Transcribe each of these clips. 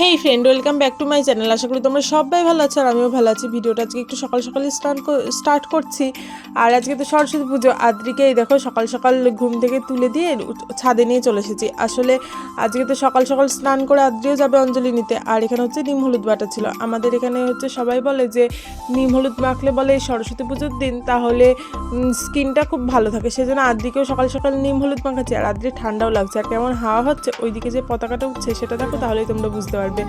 Hey friend welcome back to my channel আশা করি তোমরা সবাই ভালো আছো আর আমিও ভালো আছি। ভিডিওটা আজকে একটু সকাল সকালে স্টার্ট স্টার্ট করছি। আর আজকে তো সরস্বতী পুজো। আদ্রিকে এই দেখো সকাল সকাল ঘুম থেকে তুলে দিয়ে ছাদে নিয়ে চলে এসেছি। আসলে আজকে তো সকাল সকাল স্নান করে আদ্রিও যাবে অঞ্জলি নিতে। আর এখানে হচ্ছে নিম হলুদ বাটা ছিল। আমাদের এখানে হচ্ছে সবাই বলে যে নিম হলুদ মাখলে বলে সরস্বতী পুজোর দিন, তাহলে স্কিনটা খুব ভালো থাকে। সেজন্য আদ্রিকেও সকাল সকাল নিম হলুদ মাখাচ্ছি। আর আদ্রি ঠান্ডাও লাগছে। আর কেমন হাওয়া হচ্ছে, ওইদিকে যে পতাকাটা উঠছে, সেটা দেখো, তাহলেই তোমরা বুঝতে পারবে।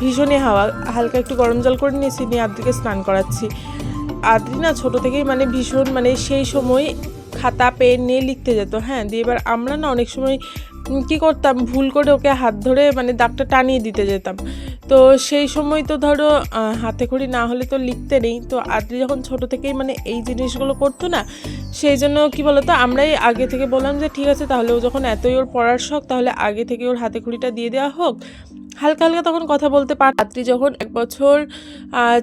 ভীষণই হাওয়া। হালকা একটু গরম জল করে নিয়েছি, নিয়ে আদ্রিকে স্নান করাচ্ছি। আদ্রি না ছোটো থেকেই মানে ভীষণ মানে সেই সময় খাতা, পেন নিয়ে লিখতে যেত হ্যাঁ? দিয়ে এবার আমরা না অনেক সময় কি করতাম, ভুল করে ওকে হাত ধরে মানে দাগটা টানিয়ে দিতে যেতাম। তো সেই সময় তো ধরো হাতে খড়ি না হলে তো লিখতে নেই। তো আদ্রি যখন ছোট থেকেই মানে এই জিনিসগুলো করতো না, সেই জন্য কি বলতো, আমরাই আগে থেকে বললাম যে, ঠিক আছে, তাহলে ও যখন এতই ওর পড়ার শখ, তাহলে আগে থেকে ওর হাতে খড়িটা দিয়ে দেওয়া হোক। হালকা হালকা তখন কথা বলতে পার আদ্রি যখন এক বছর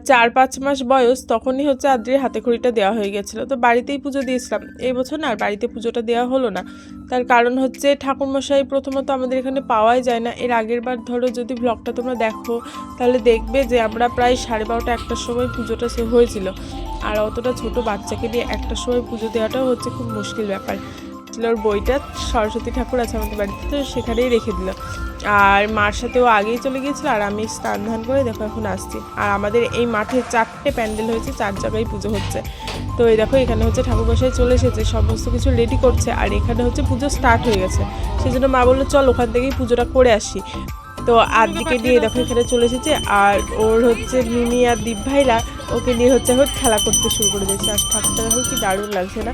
চার পাঁচ মাস বয়স, তখনই হচ্ছে আদ্রির হাতে খড়িটা দেওয়া হয়ে গেছিল। তো বাড়িতেই পুজো দিয়েছিলাম। এই বছর না আর বাড়িতে পুজোটা দেওয়া হলো না। তার কারণ হচ্ছে ঠাকুরমশাই প্রথমত আমাদের এখানে পাওয়াই যায় না। এর আগের বার ধরো যদি ব্লগটা তোমরা দেখো, তাহলে দেখবে যে আমরা প্রায় সাড়ে বারোটা, একটার সময় পুজোটা সে হয়েছিল। আর অতটা ছোট বাচ্চাকে দিয়ে একটার সময় পুজো দেওয়াটাও হচ্ছে খুব মুশকিল ব্যাপার। ছিল ওর বইটা সরস্বতী ঠাকুর আছে আমাদের বাড়িতে তো সেখানেই রেখে দিল। আর মার সাথে ও আগেই চলে গিয়েছিল আর আমি স্নান ধান করে দেখো এখন আসছি। আর আমাদের এই মাঠে চারটে প্যান্ডেল হয়েছে, চার জায়গায় পুজো হচ্ছে। তো এই দেখো এখানে হচ্ছে ঠাকুর বসায় চলে এসেছে, সমস্ত কিছু রেডি করছে। আর এখানে হচ্ছে পুজো স্টার্ট হয়ে গেছে। সেই জন্য মা বলল, চল ওখান থেকেই পুজোটা করে আসি। তো আদিকে দিয়ে দেখো এখানে চলে এসেছে। আর ওর হচ্ছে মিমি আর দীপ ভাইরা ওকে নিয়ে হচ্ছে এখন খেলা করতে শুরু করে দিয়েছে। আর ঠাকুরটা দেখো কি দারুণ লাগছে না?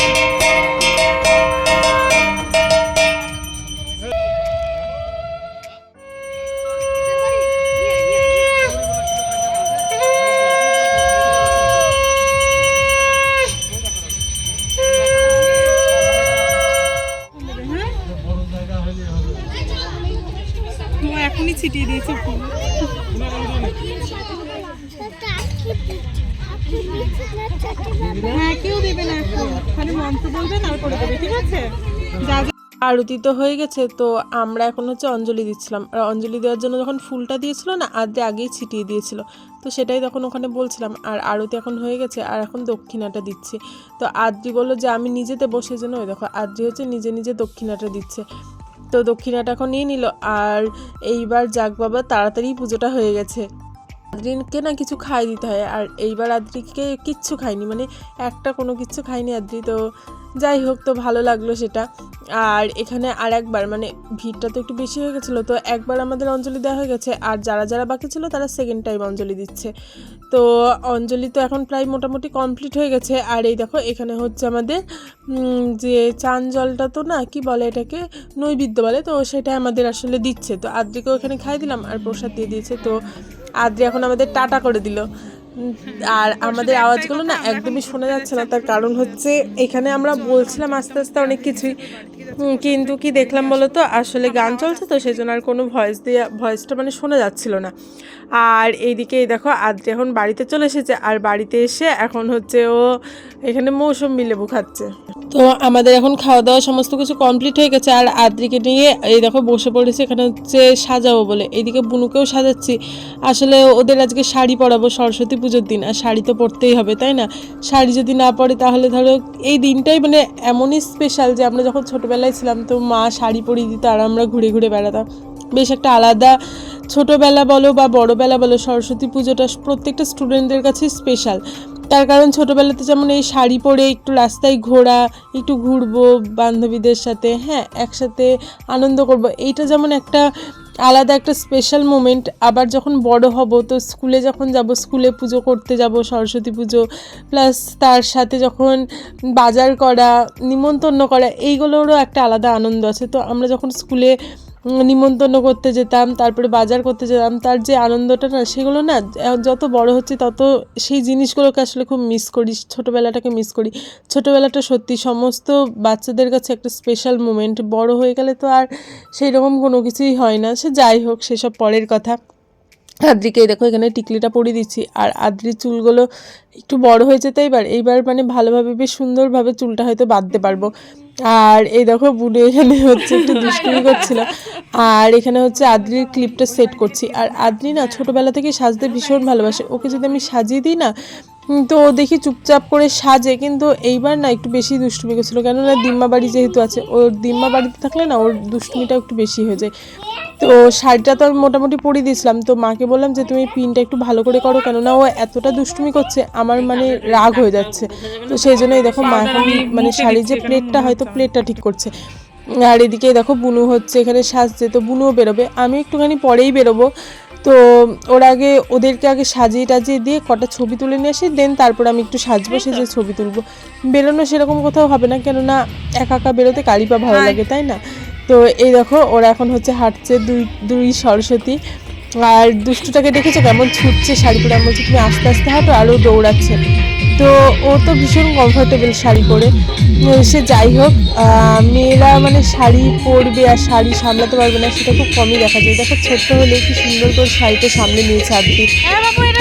বলবেন, আর করে দেবে, ঠিক আছে? আরতি তো হয়ে গেছে, তো আমরা এখন হচ্ছে অঞ্জলি দিচ্ছিলাম। আর অঞ্জলি দেওয়ার জন্য যখন ফুলটা দিয়েছিল না, আদ্রে আগেই ছিটিয়ে দিয়েছিল। তো সেটাই তখন ওখানে বলছিলাম, আর আরতি এখন হয়ে গেছে, আর এখন দক্ষিণাটা দিচ্ছি। তো আদ্রি বলল যে, আমি নিজে দেবো সেই জন্য ওই দেখো, আদ্রি হচ্ছে নিজে নিজে দক্ষিণাটা দিচ্ছে। তো দক্ষিণাটা এখন নিয়ে নিল, আর এইবার যাক বাবা তাড়াতাড়ি পুজোটা হয়ে গেছে। আদ্রিনকে না কিছু খাই দিতে হয়, আর এইবার আদ্রিকে কিচ্ছু খাইনি মানে একটা কোনো কিচ্ছু খাইনি আদ্রি, তো যাই হোক, তো ভালো লাগল সেটা। আর এখানে আর একবার মানে ভিড়টা তো একটু বেশি হয়ে গেছিল, তো একবার আমাদের অঞ্জলি দেওয়া হয়ে গেছে, আর যারা যারা বাকি ছিল তারা সেকেন্ড টাইম অঞ্জলি দিচ্ছে। তো অঞ্জলি তো এখন প্রায় মোটামুটি কমপ্লিট হয়ে গেছে, আর এই দেখো, এখানে হচ্ছে আমাদের যে চান জলটা তো না, কি বলে এটাকে, নৈবেদ্য বলে, তো সেটা আমাদের আসলে দিচ্ছে। তো আদ্রিকেও এখানে খাই দিলাম, আর প্রসাদ দিয়ে দিয়েছে, তো আদ্রি এখন আমাদের টাটা করে দিল। আর আমাদের আওয়াজগুলো না একদমই শোনা যাচ্ছে না। তার কারণ হচ্ছে এখানে আমরা বলছিলাম আস্তে আস্তে অনেক কিছুই। কিন্তু কি দেখলাম বলো তো? আসলে গান চলছে তো সেই জন্য আর কোনো ভয়েস দিয়ে ভয়েসটা মানে শোনা যাচ্ছিল না। আর এইদিকে এই দেখো, আদ্রি এখন বাড়িতে চলে এসেছে, আর বাড়িতে এসে এখন হচ্ছে ও এখানে মৌসুমি লেবু খাচ্ছে। তো আমাদের এখন খাওয়া দাওয়া সমস্ত কিছু কমপ্লিট হয়ে গেছে, আর আদ্রিকে নিয়ে এই দেখো বসে পড়েছে, এখানে হচ্ছে সাজাবো বলে। এইদিকে বুনুকেও সাজাচ্ছি। আসলে ওদের আজকে শাড়ি পরাবো, সরস্বতী পুজোর দিন, আর শাড়ি তো পরতেই হবে, তাই না? শাড়ি যদি না পরে, তাহলে ধরো এই দিনটাই মানে এমনই স্পেশাল যে আমরা যখন ছোটোবেলায় ছিলাম তো মা শাড়ি পরিয়ে দিত আর আমরা ঘুরে ঘুরে বেড়াতাম। বেশ একটা আলাদা ছোটোবেলা বলো বা বড়োবেলা বলো, সরস্বতী পুজোটা প্রত্যেকটা স্টুডেন্টদের কাছে স্পেশাল তার কারণ ছোটোবেলাতে যেমন এই শাড়ি পরে একটু রাস্তায় ঘোরা, একটু ঘুরবো বান্ধবীদের সাথে হ্যাঁ একসাথে আনন্দ করব, এইটা যেমন একটা আলাদা একটা স্পেশাল মোমেন্ট আবার যখন বড় হব, তো স্কুলে যখন যাব স্কুলে পুজো করতে যাব, সরস্বতী পুজো প্লাস তার সাথে যখন বাজার করা, নিমন্ত্রণ করা, এইগুলোরও একটা আলাদা আনন্দ আছে। তো আমরা যখন স্কুলে নিমন্ত্রণ করতে যেতাম, তারপরে বাজার করতে যেতাম, তার যে আনন্দটা না, সেগুলো না যত বড় হচ্ছে তত সেই জিনিসগুলোকে আসলে খুব মিস করি, ছোটোবেলাটাকে মিস করি। ছোটোবেলাটা সত্যি সমস্ত বাচ্চাদের কাছে একটা স্পেশাল মোমেন্ট বড় হয়ে গেলে তো আর সেই রকম কোনো কিছুই হয় না। সে যাই হোক, সেসব পরের কথা। আদ্রিকে দেখো, এখানে টিকলিটা পরিয়ে দিচ্ছি, আর আদ্রির চুলগুলো একটু বড় হয়েছে তো এবার, এইবার মানে ভালোভাবে, বেশ সুন্দরভাবে চুলটা হয়তো বাঁধতে পারব। আর এই দেখো বুড়ো এখানে হচ্ছে একটু দুষ্টুমি করছিল। আর এখানে হচ্ছে আদ্রির ক্লিপটা সেট করছি। আর আদ্রি না ছোটোবেলা থেকে সাজতে ভীষণ ভালোবাসে। ওকে যদি আমি সাজিয়ে দিই না তো ও দেখি চুপচাপ করে সাজে। কিন্তু এইবার না একটু বেশি দুষ্টুমি করছিল। কেননা দিম্মা বাড়ি যেহেতু আছে ওর দিম্মা বাড়িতে থাকলে না ওর দুষ্টুমিটা একটু বেশি হয়ে যায়। তো শাড়িটা তো আমি মোটামুটি পরিয়ে দিয়েছিলাম। তো মাকে বললাম যে তুমি পিনটা একটু ভালো করে করো কেননা ও এতটা দুষ্টুমি করছে আমার মানে রাগ হয়ে যাচ্ছে। তো সেই জন্যই দেখো মা এখন মানে শাড়ির যে প্লেটটা হয়তো প্লেটটা ঠিক করছে। আর এদিকে দেখো বুনু হচ্ছে এখানে সাজছে তো বুনুও বেরোবে। আমি একটুখানি পরেই বেরোবো। তো ওর আগে ওদেরকে আগে সাজিয়ে টাজিয়ে দিয়ে কটা ছবি তুলে নিয়ে আসি দেন তারপর আমি একটু সাজবো সেজে ছবি তুলবো। বেরোনো সেরকম কোথাও হবে না কেননা একা একা বেরোতে কারি পা ভালো লাগে তাই না? তো এই দেখো, ওরা এখন হচ্ছে হাঁটছে দুই দুই সরস্বতী। আর দুষ্টুটাকে দেখেছ কেমন ছুটছে শাড়ি পরে আমি তুমি আস্তে আস্তে হাঁটো, আরও দৌড়াচ্ছে। তো ও তো ভীষণ কমফোর্টেবল শাড়ি পরে। সে যাই হোক মেয়েরা মানে শাড়ি পরবে আর শাড়ি সামলাতে পারবে না সেটা খুব কমই দেখা যায়। দেখো ছোট্ট হলে কি সুন্দর করে শাড়িটা সামলে নিয়েছে আদ্রি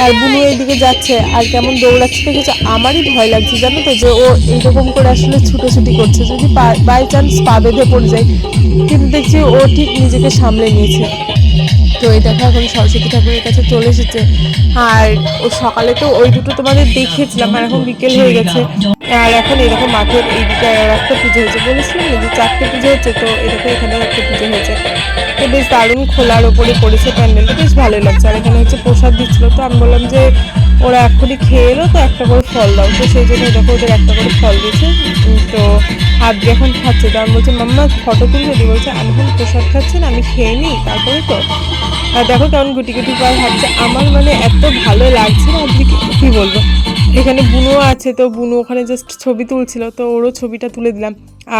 আর বুনু এইদিকে যাচ্ছে আর কেমন দৌড়াচ্ছে দেখেছ? আমারই ভয় লাগছে জানো তো যে ও এইরকম করে আসলে ছুটোছুটি করছে। যদি বাই চান্স পা বেঁধে পড়ে যায় কিন্তু দেখছি ও ঠিক নিজেকে সামলে নিয়েছে। তো এই দেখো এখন সরস্বতী ঠাকুরের কাছে চলে এসেছে। আর ও সকালে তো ওই দুটো তোমাদের দেখেছিলাম, আর এখন বিকেল হয়ে গেছে। আর এখন এরকম মাঠের আর একটা পুজো হয়েছে। বলেছিলাম যে চারটে পুজো হচ্ছে, তো এরকম এখানে একটা পুজো হয়েছে। তো বেশ দারুণ খোলার ওপরে পড়েছে প্যান্ডেলটা, বেশ ভালো লাগছে। আর এখানে হচ্ছে প্রসাদ দিচ্ছিল। তো আমি বললাম যে ওরা এখনই খেয়ে এলো, তো একটা করে ফল দাও। তো সেই জন্য দেখো ওদের একটা করে ফল দিয়েছে। তো আদ্রি এখন খাচ্ছে। তো আমি বলছি, মাম্মা, ফটো তুলবে? দি বলছে, আমি এখন প্রসাদ খাচ্ছি না, আমি খেয়ে নিই, তারপরে তো। আর দেখো কেমন গুটি গুটি পায়ে হাঁটছে। আমার মানে এত ভালো লাগছে না আদ্রিকে কি বলব? এখানে বুনো আছে, তো বুনো ওখানে জাস্ট ছবি তুলছিল, তো ওরও ছবিটা তুলে দিলাম।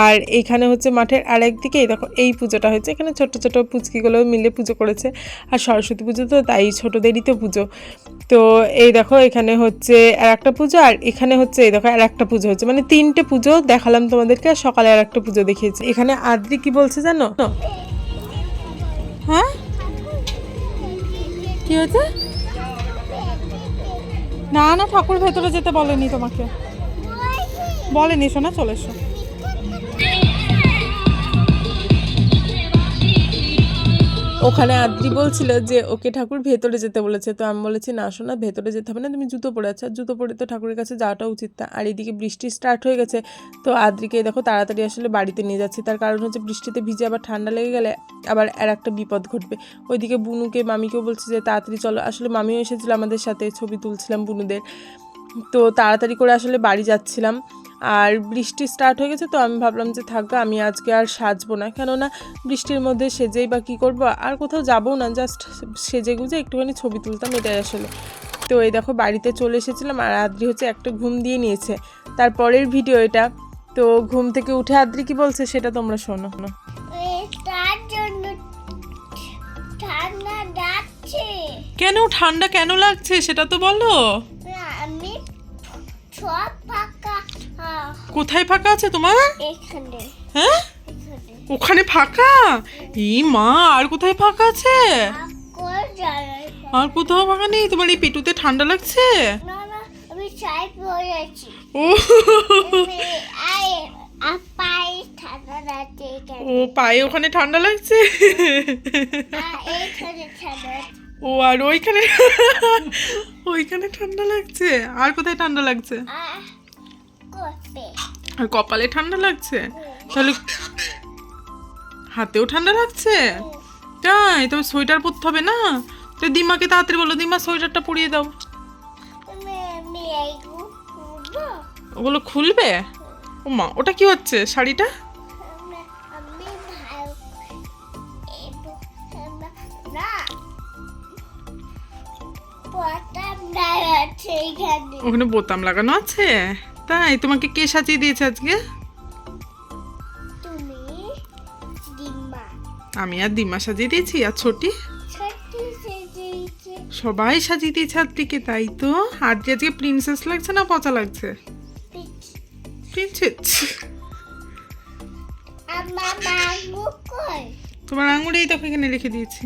আর এইখানে হচ্ছে মাঠের দিকে, এই দেখো, এই পুজোটা হয়েছে। এখানে ছোট ছোট পুচকিগুলো মিলে পুজো করেছে। আর সরস্বতী পুজো তো তাই, ছোটোদেরই তো পুজো। তো এই দেখো, এখানে হচ্ছে আর একটা পুজো, আর এখানে হচ্ছে, এই দেখো আর একটা পুজো হচ্ছে মানে তিনটে পুজো দেখালাম তোমাদেরকে, আর সকালে আর একটা পুজো দেখিয়েছি। এখানে আদ্রি কি বলছে জানো? হ্যাঁ? কি হয়েছে? না না, ঠাকুর ভেতরে যেতে বলেনি তোমাকে। বলেনি, শোনা, চলে এসো। ওখানে আদ্রি বলছিল যে, ওকে ঠাকুর ভেতরে যেতে বলেছে। তো আমি বলেছি, না শোনা ভেতরে যেতে হবে না, তুমি জুতো পরে আছো। আর জুতো পরে তো ঠাকুরের কাছে যাওয়াটা উচিত না। আর এদিকে বৃষ্টি স্টার্ট হয়ে গেছে। তো আদ্রিকে দেখো তাড়াতাড়ি আসলে বাড়িতে নিয়ে যাচ্ছি। তার কারণ হচ্ছে বৃষ্টিতে ভিজে আবার ঠান্ডা লেগে গেলে আবার আর একটা বিপদ ঘটবে। ওইদিকে বুনুকে, মামিকেও বলছে যে, তাড়াতাড়ি চলো। আসলে মামিও এসেছিল আমাদের সাথে, ছবি তুলছিলাম বুনুদের। তো তাড়াতাড়ি করে আসলে বাড়ি যাচ্ছিলাম। আর বৃষ্টি স্টার্ট হয়ে গেছে তো আমি ভাবলাম যে থাকবে আমি আজকে আর সাজবো না। কেননা বৃষ্টির মধ্যে সেজেই বা কী করব? আর কোথাও যাব না জাস্ট সেজে গুজে একটুখানি ছবি তুলতাম এটাই আসলে। তো এই দেখো বাড়িতে চলে এসেছিলাম আর আদ্রি হচ্ছে একটা ঘুম দিয়ে নিয়েছে। তারপরের ভিডিও এটা। তো ঘুম থেকে উঠে আদ্রি কি বলছে সেটা তোমরা শোনো। কেন? ঠান্ডা কেন লাগছে? সেটা তো বলো। সব ফাঁকা। কোথায় ফাঁকা আছে তোমার? এখানে। হ্যাঁ? ওখানে ফাঁকা? এই মা আর কোথায় ফাঁকা আছে? আর কোথাও ফাঁকা নেই? তোমার এই পেটুতে ঠান্ডা লাগছে? ও। ও পায়ে ওখানে ঠান্ডা লাগছে। ও, আর ওইখানে ওইখানে ঠান্ডা লাগছে? আর কোথায় ঠান্ডা লাগছে? আর কপালে ঠান্ডা লাগছে? তাহলে হাতেও ঠান্ডা লাগছে? তাই তবে সোয়েটার পরতে হবে না? তো দিমাকে তাড়াতাড়ি বলো দিমা সোয়েটারটা পরিয়ে দাও। ওগুলো খুলবে? ও মা ওটা কি হচ্ছে, শাড়িটা? ওখানে বোতাম লাগানো আছে? তাই তোমাকে কে সাজিয়ে দিয়েছে আজকে? আমি আর দিমা সাজিয়ে দিয়েছি আর ছোটি? সবাই সাজিয়ে দিয়েছে আদ্রিকে তাই তো? আর যে আজকে প্রিন্সেস লাগছে না পচা লাগছে? প্রিন্সেস তোমার আঙুলেই তো এখানে লিখে দিয়েছি।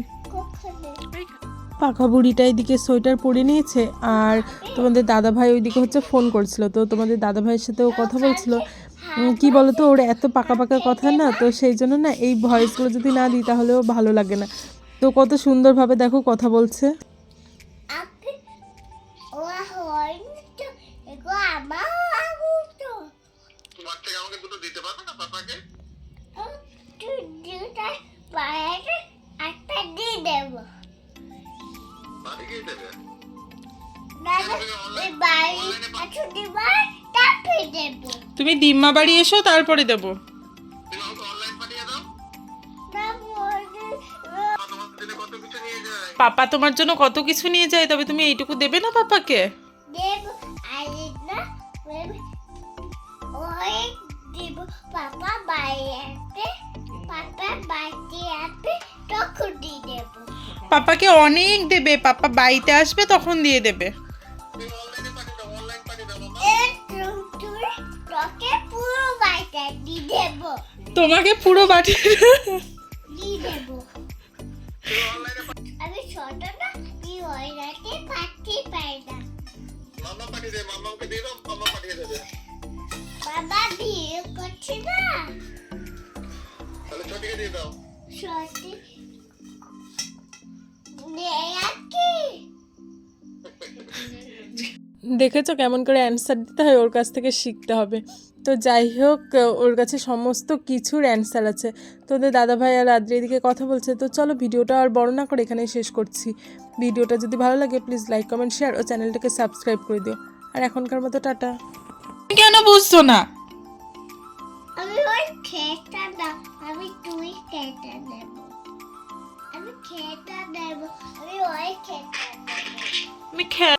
পাকা বুড়িটা এদিকে সোয়েটার পরে নিয়েছে আর তোমাদের দাদা ভাই ওইদিকে হচ্ছে ফোন করছিল। তো তোমাদের দাদা ভাইয়ের সাথেও কথা বলছিল। কি বলতো ওর এত পাকা পাকা কথা না তো সেই জন্য না এই ভয়েসগুলো যদি না দিই তাহলেও ভালো লাগে না। তো কত সুন্দরভাবে দেখো কথা বলছে। একটা দিয়ে দেবো। দেবে? না ওই বাড়ি একটু দিবার তারপরে দেবো। তুমি দিম্মা বাড়ি এসো তারপরে দেবো। পাপা তোমার জন্য কত কিছু নিয়ে যায় তবে তুমি এইটুকু দেবে না পাপাকে? পাপা বাইরে পাপা আসবে তখন পাপাকে অনেক দেবে পাপা বাড়িতে আসবে তখন দিয়ে দেবে। তোমাকে পুরো বাটি বাবা বিয়ে করছে না তাহলে ছোটিকে দিয়ে দাও। সত্যি নেই কি দেখেছ কেমন করে অ্যান্সার দিতে হয়? ওর কাছ থেকে শিখতে হবে। তো যাই হোক ওর কাছে সমস্ত কিছুর অ্যান্সার আছে। তোদের দাদাভাই আর আদ্রি এদিকে কথা বলছে। তো চলো ভিডিওটা আর বড় না করে এখানেই শেষ করছি। ভিডিওটা যদি ভালো লাগে প্লিজ লাইক কমেন্ট শেয়ার ও চ্যানেলটাকে সাবস্ক্রাইব করে দিও। আর এখনকার মতো টাটা। কেন বুঝছ না? আমি ওই আমি তুই আমি খেতা নেব আমি ওই খেতা খেয়ে